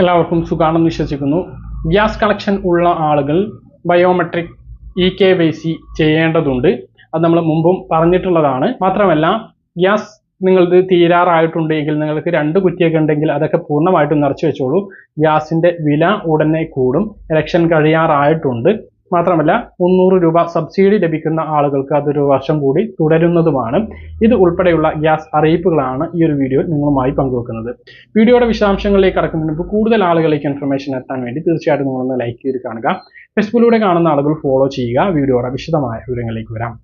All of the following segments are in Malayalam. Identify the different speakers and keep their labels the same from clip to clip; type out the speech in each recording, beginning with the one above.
Speaker 1: എല്ലാവർക്കും സുഖാണെന്ന് വിശ്വസിക്കുന്നു. ഗ്യാസ് കണക്ഷൻ ഉള്ള ആളുകൾ biometric E K Y C ചെയ്യേണ്ടതുണ്ട്. അത് നമ്മൾ മുമ്പും പറഞ്ഞിട്ടുള്ളതാണ്. മാത്രമല്ല ഗ്യാസ് നിങ്ങളത് തീരാറായിട്ടുണ്ടെങ്കിൽ നിങ്ങൾക്ക് രണ്ട് കുറ്റിയൊക്കെ ഉണ്ടെങ്കിൽ അതൊക്കെ പൂർണമായിട്ടും നിറച്ചു വെച്ചോളൂ. ഗ്യാസിന്റെ വില ഉടനെ കൂടും. ഇലക്ഷൻ കഴിയാറായിട്ടുണ്ട്. മാത്രമല്ല മുന്നൂറ് രൂപ സബ്സിഡി ലഭിക്കുന്ന ആളുകൾക്ക് അതൊരു വർഷം കൂടി തുടരുന്നതുമാണ്. ഇത് ഉൾപ്പെടെയുള്ള ഗ്യാസ് അറിയിപ്പുകളാണ് ഈ ഒരു വീഡിയോയിൽ നിങ്ങളുമായി പങ്കുവെക്കുന്നത്. വീഡിയോയുടെ വിശദാംശങ്ങളിലേക്ക് കടക്കുന്നതിന് മുമ്പ് കൂടുതൽ ആളുകളിലേക്ക് ഇൻഫർമേഷൻ എത്താൻ വേണ്ടി തീർച്ചയായിട്ടും നിങ്ങളൊന്ന് ലൈക്ക് ചെയ്ത് കാണുക. ഫേസ്ബുക്കിലൂടെ കാണുന്ന ആളുകൾ ഫോളോ ചെയ്യുക. വീഡിയോയുടെ വിശദമായ വിവരങ്ങളിലേക്ക് വരാം.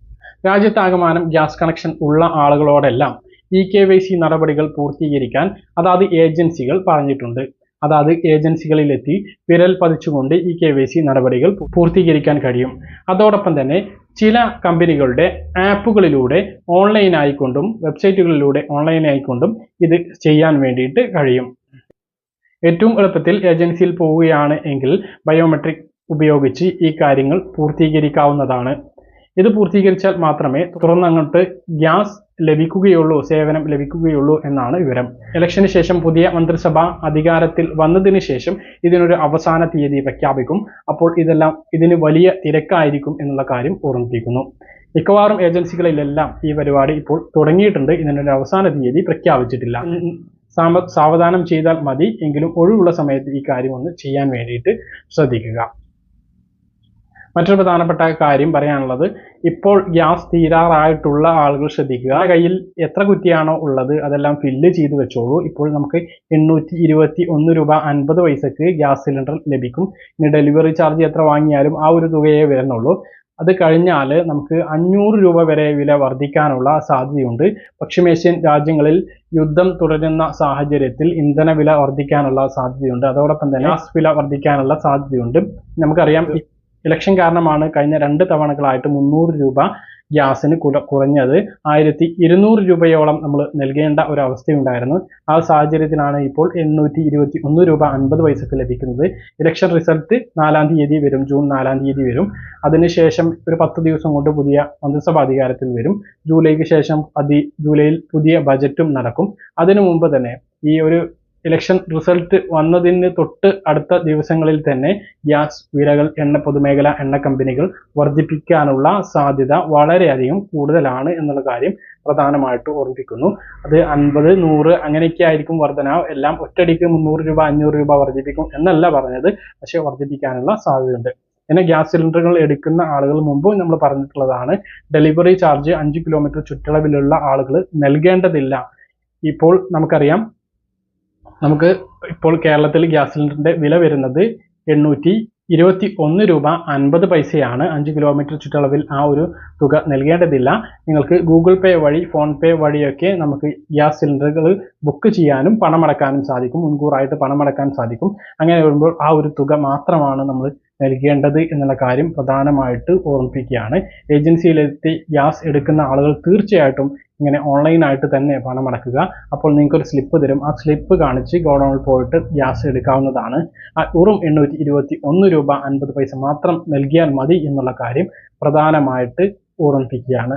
Speaker 1: രാജ്യത്താകമാനം ഗ്യാസ് കണക്ഷൻ ഉള്ള ആളുകളോടെല്ലാം ഇ കെ വൈ സി നടപടികൾ പൂർത്തീകരിക്കാൻ അതാത് ഏജൻസികൾ പറഞ്ഞിട്ടുണ്ട്. അതാത് ഏജൻസികളിലെത്തി വിരൽ പതിച്ചുകൊണ്ട് ഈ കെ വൈ സി നടപടികൾ പൂർത്തീകരിക്കാൻ കഴിയും. അതോടൊപ്പം തന്നെ ചില കമ്പനികളുടെ ആപ്പുകളിലൂടെ ഓൺലൈൻ ആയിക്കൊണ്ടും വെബ്സൈറ്റുകളിലൂടെ ഓൺലൈൻ ആയിക്കൊണ്ടും ഇത് ചെയ്യാൻ വേണ്ടിയിട്ട് കഴിയും. ഏറ്റവും എളുപ്പത്തിൽ ഏജൻസിയിൽ പോവുകയാണ് എങ്കിൽ ബയോമെട്രിക് ഉപയോഗിച്ച് ഈ കാര്യങ്ങൾ പൂർത്തീകരിക്കാവുന്നതാണ്. ഇത് പൂർത്തീകരിച്ചാൽ മാത്രമേ തുറന്നങ്ങോട്ട് ഗ്യാസ് ലഭിക്കുകയുള്ളൂ സേവനം ലഭിക്കുകയുള്ളൂ എന്നാണ് വിവരം. ഇലക്ഷന് ശേഷം പുതിയ മന്ത്രിസഭ അധികാരത്തിൽ വന്നതിന് ശേഷം ഇതിനൊരു അവസാന തീയതി പ്രഖ്യാപിക്കും. അപ്പോൾ ഇതെല്ലാം ഇതിന് വലിയ തിരക്കായിരിക്കും എന്നുള്ള കാര്യം ഓർമ്മിപ്പിക്കുന്നു. മിക്കവാറും ഏജൻസികളിലെല്ലാം ഈ പരിപാടി ഇപ്പോൾ തുടങ്ങിയിട്ടുണ്ട്. ഇതിനൊരു അവസാന തീയതി പ്രഖ്യാപിച്ചിട്ടില്ല. സാവധാനം ചെയ്താൽ മതി. എങ്കിലും ഒഴിവുള്ള സമയത്ത് ഈ കാര്യം ഒന്ന് ചെയ്യാൻ വേണ്ടിയിട്ട് ശ്രദ്ധിക്കുക. മറ്റൊരു പ്രധാനപ്പെട്ട കാര്യം പറയാനുള്ളത് ഇപ്പോൾ ഗ്യാസ് തീരാറായിട്ടുള്ള ആളുകൾ ശ്രദ്ധിക്കുക. കയ്യിൽ എത്ര കുറ്റിയാണോ ഉള്ളത് അതെല്ലാം ഫില്ല് ചെയ്ത് വെച്ചോളൂ. ഇപ്പോൾ നമുക്ക് എണ്ണൂറ്റി ഇരുപത്തി ഒന്ന് രൂപ അൻപത് പൈസക്ക് ഗ്യാസ് സിലിണ്ടർ ലഭിക്കും. ഇനി ഡെലിവറി ചാർജ് എത്ര വാങ്ങിയാലും ആ ഒരു തുകയെ വരുന്നുള്ളൂ. അത് കഴിഞ്ഞാൽ നമുക്ക് അഞ്ഞൂറ് രൂപ വരെ വില വർദ്ധിക്കാനുള്ള സാധ്യതയുണ്ട്. പശ്ചിമേഷ്യൻ രാജ്യങ്ങളിൽ യുദ്ധം തുടരുന്ന സാഹചര്യത്തിൽ ഇന്ധന വില വർദ്ധിക്കാനുള്ള സാധ്യതയുണ്ട്. അതോടൊപ്പം തന്നെ ഗ്യാസ് വില വർദ്ധിക്കാനുള്ള സാധ്യതയുണ്ട്. നമുക്കറിയാം ഇലക്ഷൻ കാരണമാണ് കഴിഞ്ഞ രണ്ട് തവണകളായിട്ട് മുന്നൂറ് രൂപ ഗ്യാസിന് കുറ കുറഞ്ഞത്. ആയിരത്തി ഇരുന്നൂറ് രൂപയോളം നമ്മൾ നൽകേണ്ട ഒരു അവസ്ഥയുണ്ടായിരുന്നു ആ സാഹചര്യത്തിലാണ് ഇപ്പോൾ എണ്ണൂറ്റി ഇരുപത്തി ഒന്ന് രൂപ അൻപത് പൈസക്ക് ലഭിക്കുന്നത്. ഇലക്ഷൻ റിസൾട്ട് നാലാം തീയതി വരും ജൂൺ നാലാം തീയതി വരും. അതിനുശേഷം ഒരു പത്ത് ദിവസം കൊണ്ട് പുതിയ മന്ത്രിസഭ അധികാരത്തിൽ വരും. ജൂലൈക്ക് ശേഷം അതി ജൂലൈയിൽ പുതിയ ബജറ്റും നടക്കും. അതിനു മുമ്പ് തന്നെ ഈ ഒരു ഇലക്ഷൻ റിസൾട്ട് വന്നതിന് തൊട്ട് അടുത്ത ദിവസങ്ങളിൽ തന്നെ ഗ്യാസ് വിലകൾ എണ്ണ പൊതുമേഖല എണ്ണ കമ്പനികൾ വർദ്ധിപ്പിക്കാനുള്ള സാധ്യത വളരെയധികം കൂടുതലാണ് എന്നുള്ള കാര്യം പ്രധാനമായിട്ട് ഓർമ്മിപ്പിക്കുന്നു. അത് അൻപത് നൂറ് അങ്ങനെയൊക്കെ ആയിരിക്കും വർധന എല്ലാം ഒറ്റടിക്ക് മുന്നൂറ് രൂപ അഞ്ഞൂറ് രൂപ വർദ്ധിപ്പിക്കും എന്നല്ല പറഞ്ഞത്. പക്ഷേ വർദ്ധിപ്പിക്കാനുള്ള സാധ്യതയുണ്ട്. പിന്നെ ഗ്യാസ് സിലിണ്ടറുകൾ എടുക്കുന്ന ആളുകൾ മുമ്പ് നമ്മൾ പറഞ്ഞിട്ടുള്ളതാണ് ഡെലിവറി ചാർജ് അഞ്ച് കിലോമീറ്റർ ചുറ്റളവിലുള്ള ആളുകൾ നൽകേണ്ടതില്ല. ഇപ്പോൾ നമുക്കറിയാം നമുക്ക് ഇപ്പോൾ കേരളത്തിൽ ഗ്യാസ് സിലിണ്ടറിന്റെ വില വരുന്നത് എണ്ണൂറ്റി ഇരുപത്തി ഒന്ന് രൂപ അൻപത് പൈസയാണ്. അഞ്ച് കിലോമീറ്റർ ചുറ്റളവിൽ ആ ഒരു തുക നൽകേണ്ടതില്ല. നിങ്ങൾക്ക് ഗൂഗിൾ പേ വഴി ഫോൺ പേ വഴിയൊക്കെ നമുക്ക് ഗ്യാസ് സിലിണ്ടറുകൾ ബുക്ക് ചെയ്യാനും പണമടക്കാനും സാധിക്കും. മുൻകൂറായിട്ട് പണമടക്കാൻ സാധിക്കും. അങ്ങനെ വരുമ്പോൾ ആ ഒരു തുക മാത്രമാണ് നമ്മൾ നൽകേണ്ടത് എന്നുള്ള കാര്യം പ്രധാനമായിട്ട് ഓർമ്മിപ്പിക്കുകയാണ്. ഏജൻസിയിലെത്തി ഗ്യാസ് എടുക്കുന്ന ആളുകൾ തീർച്ചയായിട്ടും ഇങ്ങനെ ഓൺലൈനായിട്ട് തന്നെ പണം അടക്കുക. അപ്പോൾ നിങ്ങൾക്ക് ഒരു സ്ലിപ്പ് തരും. ആ സ്ലിപ്പ് കാണിച്ച് ഗോഡൗണിൽ പോയിട്ട് ഗ്യാസ് എടുക്കാവുന്നതാണ്. ആ വെറും എണ്ണൂറ്റി ഇരുപത്തി ഒന്ന് രൂപ അൻപത് പൈസ മാത്രം നൽകിയാൽ മതി എന്നുള്ള കാര്യം പ്രധാനമായിട്ട് ഓർമ്മിപ്പിക്കുകയാണ്.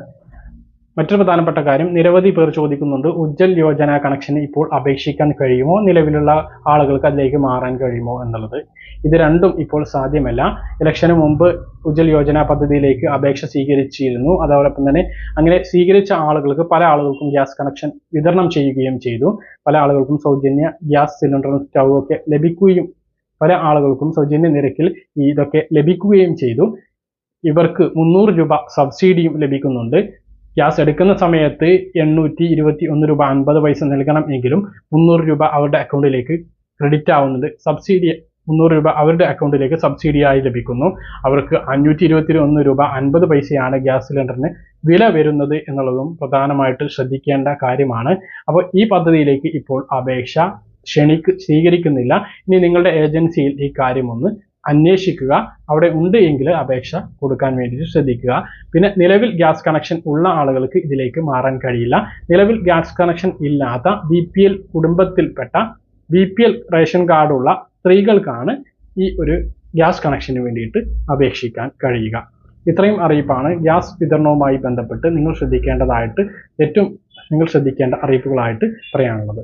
Speaker 1: മറ്റൊരു പ്രധാനപ്പെട്ട കാര്യം നിരവധി പേർ ചോദിക്കുന്നുണ്ട് ഉജ്ജൽ യോജന കണക്ഷന് ഇപ്പോൾ അപേക്ഷിക്കാൻ കഴിയുമോ? നിലവിലുള്ള ആളുകൾക്ക് അതിലേക്ക് മാറാൻ കഴിയുമോ എന്നുള്ളത്. ഇത് രണ്ടും ഇപ്പോൾ സാധ്യമല്ല. ഇലക്ഷന് മുമ്പ് ഉജ്ജൽ യോജന പദ്ധതിയിലേക്ക് അപേക്ഷ സ്വീകരിച്ചിരുന്നു. അതോടൊപ്പം തന്നെ അങ്ങനെ സ്വീകരിച്ച ആളുകൾക്ക് പല ആളുകൾക്കും ഗ്യാസ് കണക്ഷൻ വിതരണം ചെയ്യുകയും ചെയ്തു. പല ആളുകൾക്കും സൗജന്യ ഗ്യാസ് സിലിണ്ടറും സ്റ്റൗവും ഒക്കെ ലഭിക്കുകയും പല ആളുകൾക്കും സൗജന്യ നിരക്കിൽ ഇതൊക്കെ ലഭിക്കുകയും ചെയ്തു. ഇവർക്ക് മുന്നൂറ് രൂപ സബ്സിഡിയും ലഭിക്കുന്നുണ്ട്. ഗ്യാസ് എടുക്കുന്ന സമയത്ത് എണ്ണൂറ്റി ഇരുപത്തി ഒന്ന് രൂപ അൻപത് പൈസ നൽകണം എങ്കിലും മുന്നൂറ് രൂപ അവരുടെ അക്കൗണ്ടിലേക്ക് ക്രെഡിറ്റ് ആവുന്നത് സബ്സിഡി മുന്നൂറ് രൂപ അവരുടെ അക്കൗണ്ടിലേക്ക് സബ്സിഡിയായി ലഭിക്കുന്നു. അവർക്ക് അഞ്ഞൂറ്റി ഇരുപത്തി ഒന്ന് രൂപ അൻപത് പൈസയാണ് ഗ്യാസ് സിലിണ്ടറിന് വില വരുന്നത് എന്നുള്ളതും പ്രധാനമായിട്ട് ശ്രദ്ധിക്കേണ്ട കാര്യമാണ്. അപ്പോൾ ഈ പദ്ധതിയിലേക്ക് ഇപ്പോൾ അപേക്ഷ ക്ഷണിക്ക് സ്വീകരിക്കുന്നില്ല. ഇനി നിങ്ങളുടെ ഏജൻസിയിൽ ഈ കാര്യം ഒന്ന് അന്വേഷിക്കുക. അവിടെ ഉണ്ട് എങ്കിൽ അപേക്ഷ കൊടുക്കാൻ വേണ്ടിയിട്ട് ശ്രദ്ധിക്കുക. പിന്നെ നിലവിൽ ഗ്യാസ് കണക്ഷൻ ഉള്ള ആളുകൾക്ക് ഇതിലേക്ക് മാറാൻ കഴിയില്ല. നിലവിൽ ഗ്യാസ് കണക്ഷൻ ഇല്ലാത്ത ബി പി എൽ കുടുംബത്തിൽപ്പെട്ട ബി പി എൽ റേഷൻ കാർഡുള്ള സ്ത്രീകൾക്കാണ് ഈ ഒരു ഗ്യാസ് കണക്ഷന് വേണ്ടിയിട്ട് അപേക്ഷിക്കാൻ കഴിയുക. ഇത്രയും അറിയിപ്പാണ്. ഗ്യാസ് വിതരണവുമായി ബന്ധപ്പെട്ട് നിങ്ങൾ ശ്രദ്ധിക്കേണ്ടതായിട്ട് ഏറ്റവും നിങ്ങൾ ശ്രദ്ധിക്കേണ്ട അറിയിപ്പുകളായിട്ട് പറയാനുള്ളത്.